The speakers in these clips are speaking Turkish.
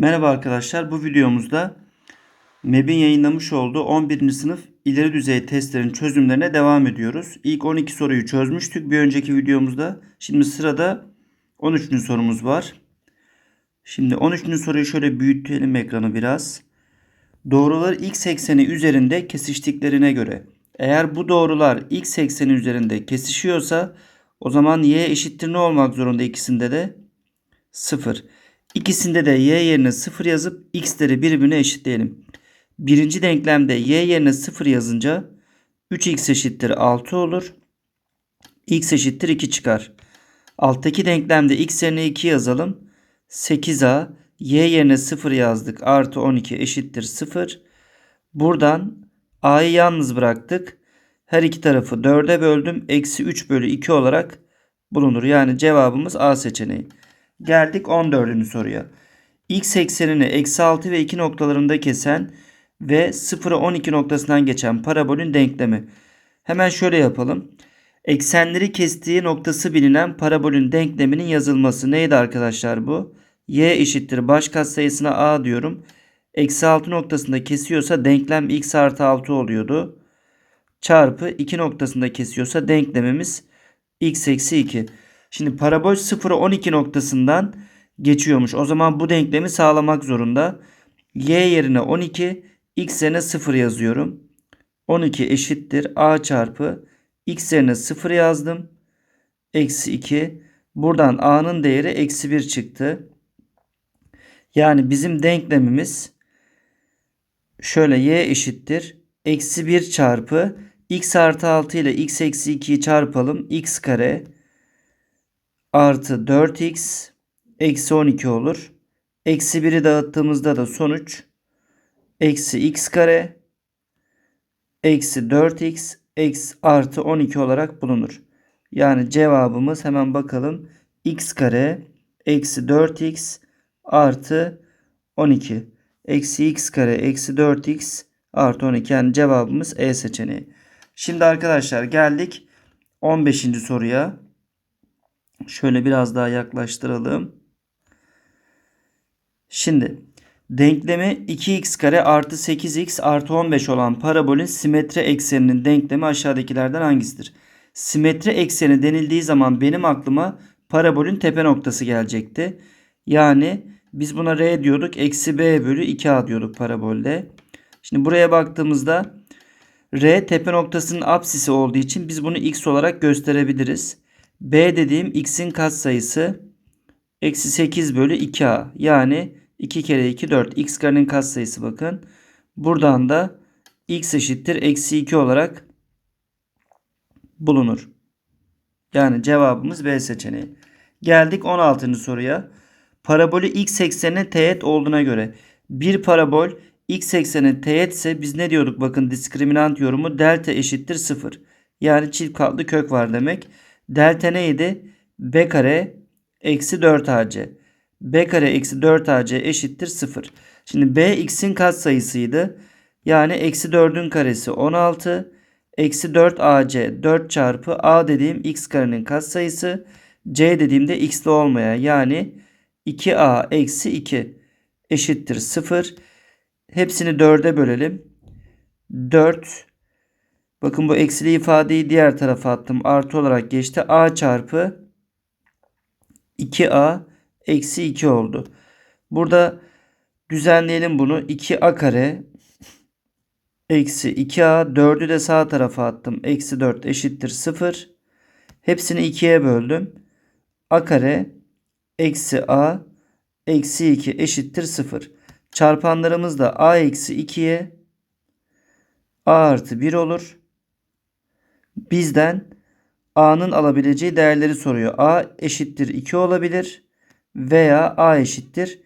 Merhaba arkadaşlar. Bu videomuzda MEB'in yayınlamış olduğu 11. sınıf ileri düzey testlerin çözümlerine devam ediyoruz. İlk 12 soruyu çözmüştük bir önceki videomuzda. Şimdi sırada 13. sorumuz var. Şimdi 13. soruyu şöyle büyütelim ekranı biraz. Doğrular x ekseni üzerinde kesiştiklerine göre eğer bu doğrular x ekseni üzerinde kesişiyorsa o zaman y eşittir ne olmak zorunda ikisinde de? 0. İkisinde de y yerine 0 yazıp x'leri birbirine eşitleyelim. Birinci denklemde y yerine 0 yazınca 3x eşittir 6 olur. x eşittir 2 çıkar. Alttaki denklemde x yerine 2 yazalım. 8a y yerine 0 yazdık. Artı 12 eşittir 0. Buradan a'yı yalnız bıraktık. Her iki tarafı 4'e böldüm. Eksi 3 bölü 2 olarak bulunur. Yani cevabımız A seçeneği. Geldik 14. soruya. X eksenini eksi 6 ve 2 noktalarında kesen ve 0'a 12 noktasından geçen parabolün denklemi. Hemen şöyle yapalım. Eksenleri kestiği noktası bilinen parabolün denkleminin yazılması neydi arkadaşlar bu? Y eşittir baş katsayısına A diyorum. Eksi 6 noktasında kesiyorsa denklem x artı 6 oluyordu. Çarpı 2 noktasında kesiyorsa denklemimiz x eksi 2. Şimdi parabol 0'a 12 noktasından geçiyormuş. O zaman bu denklemi sağlamak zorunda. Y yerine 12, x yerine 0 yazıyorum. 12 eşittir a çarpı x yerine 0 yazdım. Eksi 2. Buradan a'nın değeri eksi 1 çıktı. Yani bizim denklemimiz şöyle y eşittir. Eksi 1 çarpı x artı 6 ile x eksi 2'yi çarpalım. x kare artı 4x eksi 12 olur. Eksi 1'i dağıttığımızda da sonuç eksi x kare eksi 4x eksi artı 12 olarak bulunur. Yani cevabımız hemen bakalım. x kare eksi 4x artı 12. Eksi x kare eksi 4x artı 12. Yani cevabımız E seçeneği. Şimdi arkadaşlar geldik 15. soruya. Şöyle biraz daha yaklaştıralım. Şimdi denklemi 2x kare artı 8x artı 15 olan parabolün simetri ekseninin denklemi aşağıdakilerden hangisidir? Simetri ekseni denildiği zaman benim aklıma parabolün tepe noktası gelecekti. Yani biz buna r diyorduk. Eksi b bölü 2a diyorduk parabolde. Şimdi buraya baktığımızda r tepe noktasının apsisi olduğu için biz bunu x olarak gösterebiliriz. B dediğim x'in katsayısı eksi 8 bölü 2a. Yani 2 kere 2 4. x karenin katsayısı bakın. Buradan da x eşittir eksi 2 olarak bulunur. Yani cevabımız B seçeneği. Geldik 16. soruya. Parabolü x eksenine teğet olduğuna göre bir parabol x eksenine teğet ise biz ne diyorduk bakın diskriminant yorumu delta eşittir 0. Yani çift katlı kök var demek. Delta neydi? b kare eksi 4 ac. b kare eksi 4 ac eşittir 0. Şimdi b x'in katsayısıydı. Yani eksi 4'ün karesi 16. Eksi 4 ac 4 çarpı a dediğim x karenin katsayısı. c dediğimde x'li olmaya yani 2a eksi 2 eşittir 0. Hepsini 4'e bölelim. 4 Bakın bu eksili ifadeyi diğer tarafa attım. Artı olarak geçti. A çarpı 2A eksi 2 oldu. Burada düzenleyelim bunu. 2A kare eksi 2A. 4'ü de sağ tarafa attım. Eksi 4 eşittir 0. Hepsini 2'ye böldüm. A kare eksi A eksi 2 eşittir 0. Çarpanlarımız da A eksi 2'ye A artı 1 olur. Bizden A'nın alabileceği değerleri soruyor. A eşittir 2 olabilir veya A eşittir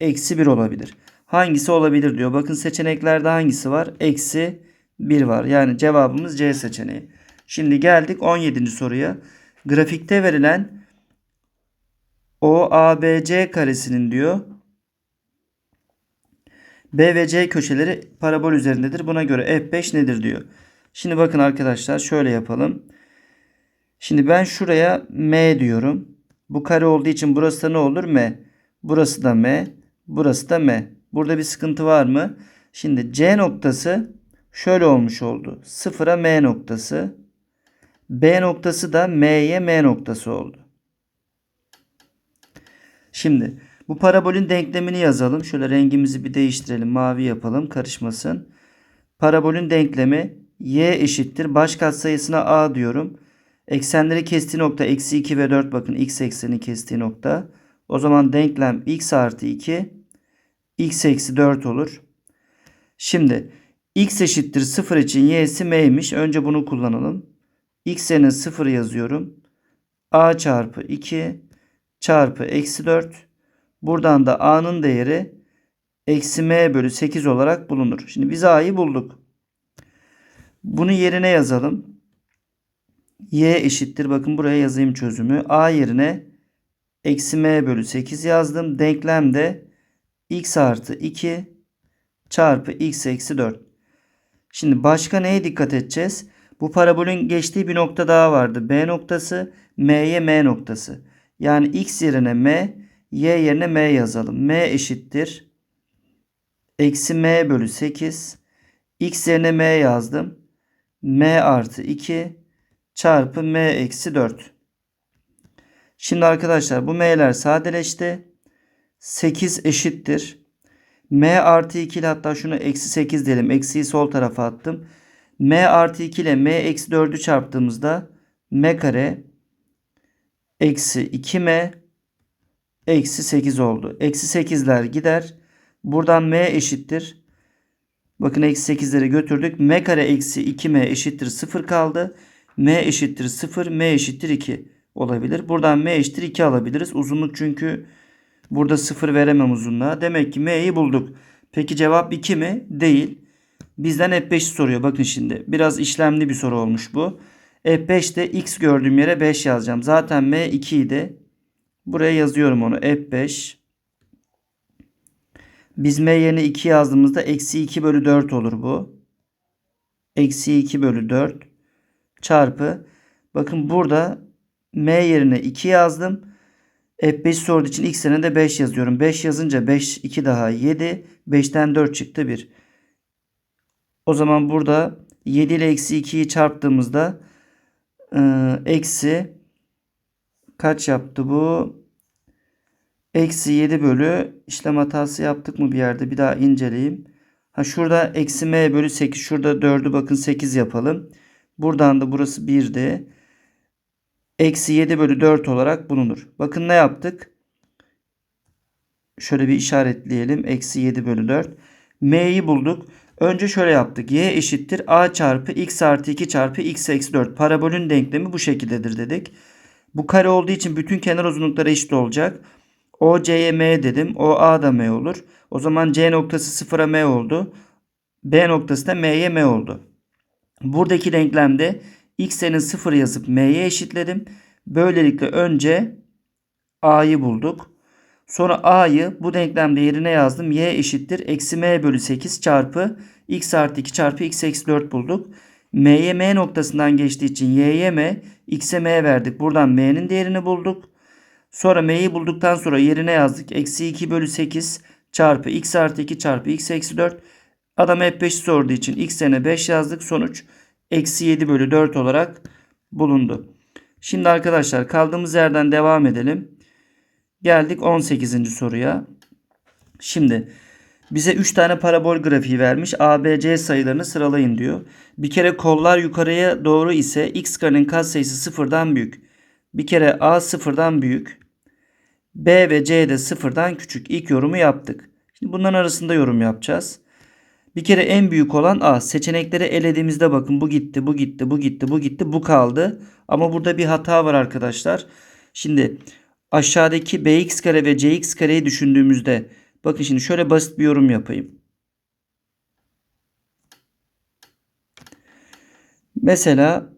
eksi 1 olabilir. Hangisi olabilir diyor. Bakın seçeneklerde hangisi var? Eksi 1 var. Yani cevabımız C seçeneği. Şimdi geldik 17. soruya. Grafikte verilen OABC karesinin diyor B ve C köşeleri parabol üzerindedir. Buna göre F5 nedir diyor. Şimdi bakın arkadaşlar şöyle yapalım. Şimdi ben şuraya M diyorum. Bu kare olduğu için burası da ne olur? M. Burası da M. Burası da M. Burada bir sıkıntı var mı? Şimdi C noktası şöyle olmuş oldu. Sıfıra M noktası. B noktası da M'ye M noktası oldu. Şimdi bu parabolün denklemini yazalım. Şöyle rengimizi bir değiştirelim. Mavi yapalım. Karışmasın. Parabolün denklemi y eşittir. Baş katsayısına a diyorum. Eksenleri kestiği nokta eksi 2 ve 4 bakın x ekseni kestiği nokta. O zaman denklem x artı 2 x eksi 4 olur. Şimdi x eşittir 0 için y'si m'ymiş. Önce bunu kullanalım. x yerine 0 yazıyorum. a çarpı 2 çarpı eksi 4. Buradan da a'nın değeri eksi m bölü 8 olarak bulunur. Şimdi biz a'yı bulduk. Bunu yerine yazalım. y eşittir. Bakın buraya yazayım çözümü. a yerine eksi m bölü 8 yazdım. Denklemde x artı 2 çarpı x eksi 4. Şimdi başka neye dikkat edeceğiz? Bu parabolün geçtiği bir nokta daha vardı. B noktası, M'ye M noktası. Yani x yerine M, y yerine M yazalım. M eşittir. Eksi M bölü 8. X yerine M yazdım. M artı 2 çarpı M eksi 4. Şimdi arkadaşlar bu M'ler sadeleşti. 8 eşittir. M artı 2 ile hatta şunu eksi 8 diyelim. Eksiyi sol tarafa attım. M artı 2 ile M eksi 4'ü çarptığımızda M kare eksi 2M eksi 8 oldu. Eksi 8'ler gider. Buradan M eşittir. Bakın eksi 8'leri götürdük. M kare eksi 2M eşittir 0 kaldı. M eşittir 0. M eşittir 2 olabilir. Buradan M eşittir 2 alabiliriz. Uzunluk çünkü burada 0 veremem uzunluğa. Demek ki M'yi bulduk. Peki cevap 2 mi? Değil. Bizden F5 soruyor. Bakın şimdi. Biraz işlemli bir soru olmuş bu. F5'te x gördüğüm yere 5 yazacağım. Zaten M 2 idi. Buraya yazıyorum onu. F5. Biz M yerine 2 yazdığımızda eksi 2 bölü 4 olur bu. Eksi 2 bölü 4 çarpı. Bakın burada M yerine 2 yazdım. F5 sorduğu için x yerine de 5 yazıyorum. 5 yazınca 5 2 daha 7. 5'ten 4 çıktı 1. O zaman burada 7 ile eksi 2'yi çarptığımızda e, eksi kaç yaptı bu? Eksi 7 bölü işlem hatası yaptık mı bir yerde? Bir daha inceleyeyim. Ha şurada eksi m bölü 8. Şurada 4'ü bakın 8 yapalım. Buradan da burası 1'di. Eksi 7 bölü 4 olarak bulunur. Bakın ne yaptık? Şöyle bir işaretleyelim. Eksi 7 bölü 4. M'yi bulduk. Önce şöyle yaptık. Y eşittir A çarpı X artı 2 çarpı X eksi 4. Parabolün denklemi bu şekildedir dedik. Bu kare olduğu için bütün kenar uzunlukları eşit olacak. O C'ye M dedim. O A da M olur. O zaman C noktası 0'a M oldu. B noktası da M'ye M oldu. Buradaki denklemde X'enin 0 yazıp M'ye eşitledim. Böylelikle önce A'yı bulduk. Sonra A'yı bu denklemde yerine yazdım. Y eşittir. Eksi M bölü 8 çarpı X artı 2 çarpı X eksi 4 bulduk. M'ye M noktasından geçtiği için Y'ye M, X'e M verdik. Buradan M'nin değerini bulduk. Sonra M'yi bulduktan sonra yerine yazdık. Eksi 2 bölü 8 çarpı X artı 2 çarpı X eksi 4. Adam F5 sorduğu için X yerine 5 yazdık. Sonuç eksi 7 bölü 4 olarak bulundu. Şimdi arkadaşlar kaldığımız yerden devam edelim. Geldik 18. soruya. Şimdi bize 3 tane parabol grafiği vermiş. A, B, C sayılarını sıralayın diyor. Bir kere kollar yukarıya doğru ise x karenin katsayısı sıfırdan büyük. Bir kere A sıfırdan büyük. B ve C de sıfırdan küçük. İlk yorumu yaptık. Şimdi bunların arasında yorum yapacağız. Bir kere en büyük olan A. Seçenekleri elediğimizde bakın bu gitti, bu gitti, bu gitti, bu gitti, bu kaldı. Ama burada bir hata var arkadaşlar. Şimdi aşağıdaki bx kare ve cx kareyi düşündüğümüzde bakın şimdi şöyle basit bir yorum yapayım. Mesela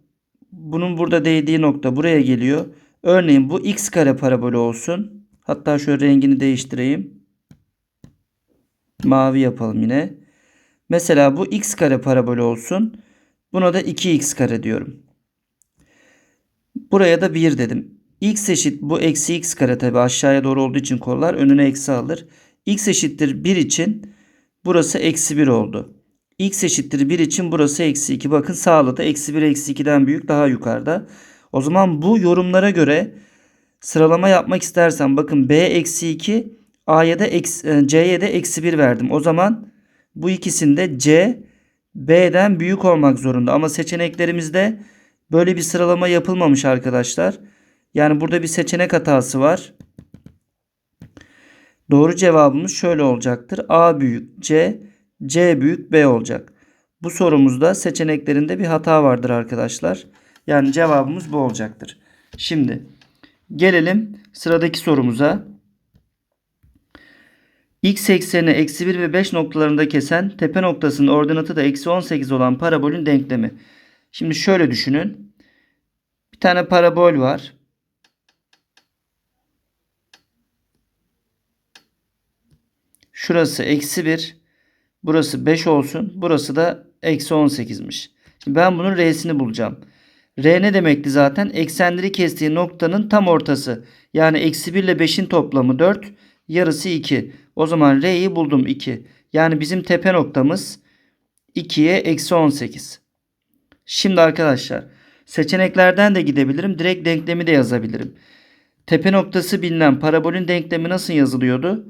bunun burada değdiği nokta buraya geliyor. Örneğin bu x kare parabolü olsun. Hatta şöyle rengini değiştireyim. Mavi yapalım yine. Mesela bu x kare parabolü olsun. Buna da 2x kare diyorum. Buraya da 1 dedim. x eşit bu eksi x kare tabi aşağıya doğru olduğu için kollar önüne eksi alır. x eşittir 1 için burası eksi 1 oldu. X eşittir 1 için burası eksi 2. Bakın sağladı. Eksi 1 eksi 2'den büyük daha yukarıda. O zaman bu yorumlara göre sıralama yapmak istersen bakın b eksi 2 a'ya da e, c'ye de eksi 1 verdim. O zaman bu ikisinde c b'den büyük olmak zorunda. Ama seçeneklerimizde böyle bir sıralama yapılmamış arkadaşlar. Yani burada bir seçenek hatası var. Doğru cevabımız şöyle olacaktır. A büyük C, C büyük B olacak. Bu sorumuzda seçeneklerinde bir hata vardır arkadaşlar. Yani cevabımız bu olacaktır. Şimdi gelelim sıradaki sorumuza. X ekseni eksi 1 ve 5 noktalarında kesen tepe noktasının ordinatı da eksi 18 olan parabolün denklemi. Şimdi şöyle düşünün. Bir tane parabol var. Şurası eksi 1. Burası 5 olsun. Burası da eksi 18'miş. Şimdi ben bunun R'sini bulacağım. R ne demekti zaten? Eksenleri kestiği noktanın tam ortası. Yani eksi 1 ile 5'in toplamı 4. Yarısı 2. O zaman R'yi buldum 2. Yani bizim tepe noktamız 2'ye eksi 18. Şimdi arkadaşlar seçeneklerden de gidebilirim. Direkt denklemi de yazabilirim. Tepe noktası bilinen parabolün denklemi nasıl yazılıyordu?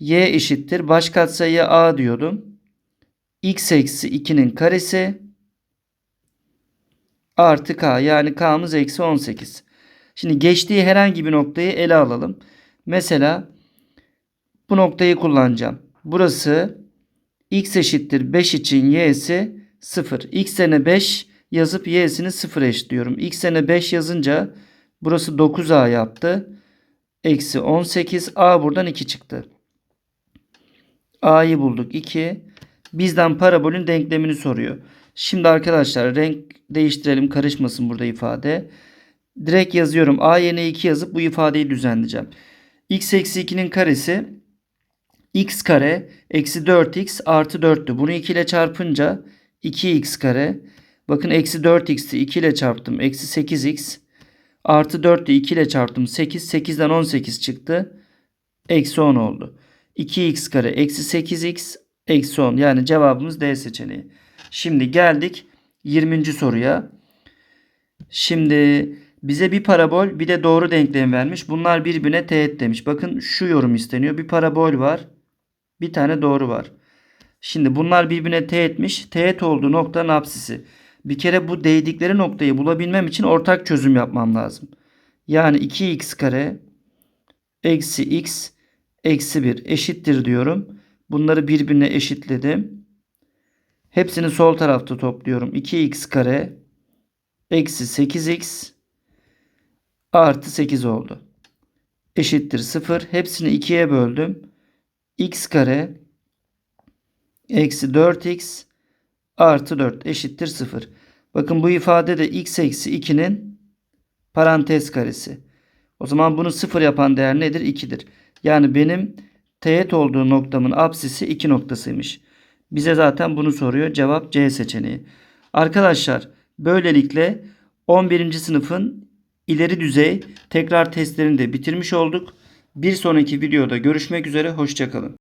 Y eşittir. Baş katsayıya a diyordum. x eksi 2'nin karesi artı k yani k'mız eksi 18. Şimdi geçtiği herhangi bir noktayı ele alalım. Mesela bu noktayı kullanacağım. Burası x eşittir 5 için y'si 0. x yerine 5 yazıp y'sini 0 eşitliyorum. x yerine 5 yazınca burası 9a yaptı. Eksi 18 a buradan 2 çıktı. A'yı bulduk 2. Bizden parabolün denklemini soruyor. Şimdi arkadaşlar renk değiştirelim karışmasın burada ifade. Direkt yazıyorum. A yerine 2 yazıp bu ifadeyi düzenleyeceğim. x eksi 2'nin karesi x kare eksi 4x artı 4'tü. Bunu 2 ile çarpınca 2x kare. Bakın eksi 4x'i 2 ile çarptım. Eksi 8x artı 4'tü 2 ile çarptım. 8. 8'den 18 çıktı. Eksi 10 oldu. 2x kare eksi 8x eksi 10. Yani cevabımız D seçeneği. Şimdi geldik 20. soruya. Şimdi bize bir parabol bir de doğru denklem vermiş. Bunlar birbirine teğet demiş. Bakın şu yorum isteniyor. Bir parabol var. Bir tane doğru var. Şimdi bunlar birbirine teğetmiş. Teğet olduğu noktanın apsisi. Bir kere bu değdikleri noktayı bulabilmem için ortak çözüm yapmam lazım. Yani 2x kare eksi x eksi 1 eşittir diyorum. Bunları birbirine eşitledim. Hepsini sol tarafta topluyorum. 2x kare eksi 8x artı 8 oldu. Eşittir 0. Hepsini 2'ye böldüm. x kare eksi 4x artı 4 eşittir 0. Bakın bu ifade de x eksi 2'nin parantez karesi. O zaman bunu 0 yapan değer nedir? 2'dir. Yani benim teğet olduğu noktamın apsisi 2 noktasıymış. Bize zaten bunu soruyor. Cevap C seçeneği. Arkadaşlar böylelikle 11. sınıfın ileri düzey tekrar testlerini de bitirmiş olduk. Bir sonraki videoda görüşmek üzere. Hoşçakalın.